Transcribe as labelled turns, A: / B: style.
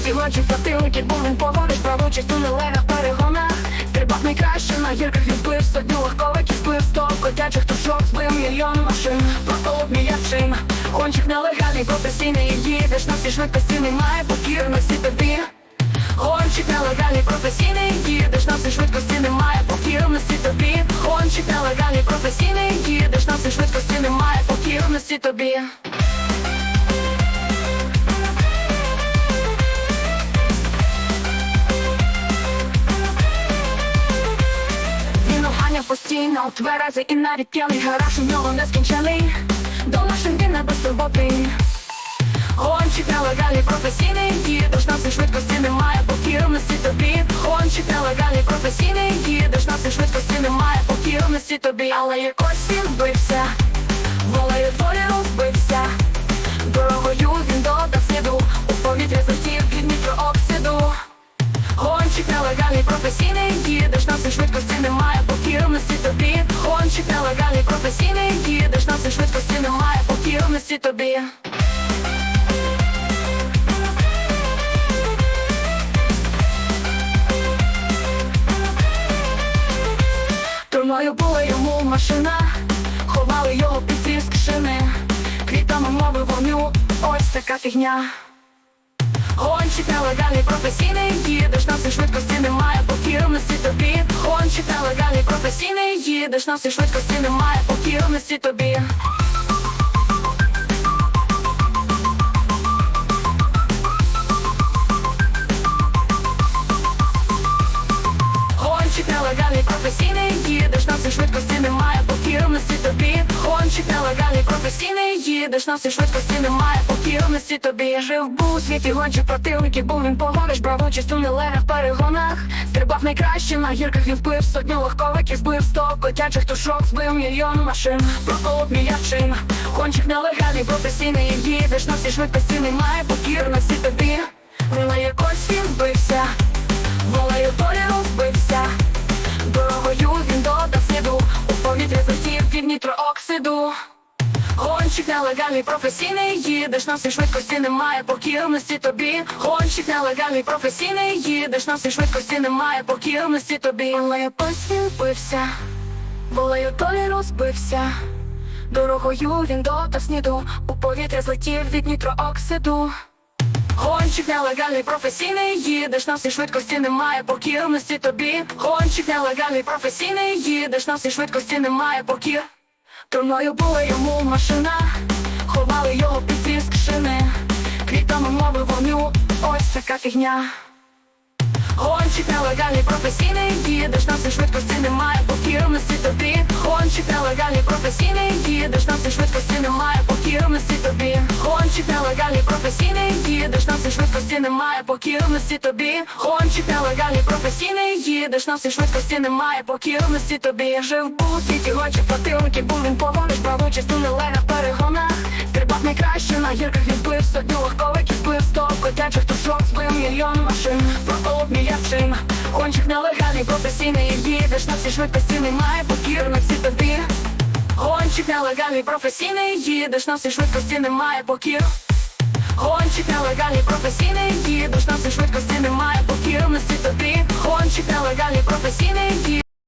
A: світі гончих противників, бо він погодиш правучість у нелегах перегонах. Стрибав найкраще на гірках відбив сотню легковиків, збив сто котячих тушок, збив мільйон машин. Проколов м'ячим Гонщик нелегальний, професійний їдеш на всі швидкості, немає покірності тобі. Гонщик нелегальний, професійний їдеш на всі швидкості, немає покірності тобі. Гонщик нелегальний, професійний їдеш на всі швидкості, немає покірності тобі Він постійно тверези і навіть п'яний гараж у нього не скінчений. До машин він без безтурботний Гонщик нелегальний, професійний їдеш на всій швидкості, немає покірності тобі. Гонщик нелегальний, професійний їдеш на всій швидкості, немає покірності тобі. Але якось він бився волею долі тобі Троною була йому машина, ховали його під тріск шини, квітами мови вогню, ось така фігня. Гонщик нелегальний, професійний, їдеш на всі швидкості, немає покірності тобі. Гонщик нелегальний, професійний, їдеш на всі швидкості, немає покірності тобі. Професійний, їдеш на всі швидкості, немає покірності тобі. Гонщик нелегальний, професійний, їдеш на всі швидкості, немає покірності тобі. Жив був світі гончих противників, був він погониш, брав участь у нелегах перегонах. Стрибав найкраще на гірках він вбив сотню легковиків, збив сто котячих тушок, збив мільйон машин, проколов м'ячин. Гонщик нелегальний, професійний, їдеш на всі швидкості, немає покірності тобі. Нітрооксиду. Гонщик нелегальний, професійний, їдеш на всі швидкості, немає покірності тобі. Гонщик нелегальний, професійний, їдеш на всі швидкості, немає покірності тобі. Але якось він волею долі розбився, дорогою він додав сніду, у повітря злетів від нітрооксиду. Гонщик нелегальний, професійний, їдеш на всі швидкості, немає покірності тобі. Гонщик нелегальний, професійний, їдеш на всі швидкості, немає покір. Троною була йому машина, ховали його під тріск шини, квітами мови вогню, ось така фігня. Гонщик нелегальний, професійний, їдеш на всі швидкості, немає покірності тобі. Гонщик нелегальний, професійний, їдеш на всі швидкості, немає покірності тобі. Гонщик нелегальний, професійний, їдеш на швидкості, немає покірності тобі. Гонщик нелегальний, професійний, їдеш на швидкості, немає покірності тобі. Жив був світі гончих противників, був він погониш, брав участь у нелегах перегонах. Стрибав найкраще на гірках відбив сотню легковиків, збив сто котячих тушок, збив мільйон машин, проколов м'ячин. Гонщик нелегальний, професійний, їдеш на всі швидкості, немає покірності тобі. Гонщик нелегальний, професійний, їдеш на всі швидкості, немає покір. Гонщик нелегальний, професійний, їдеш на всі швидкості, немає покірності тобі. Гонщик нелегальний, професійний, їдеш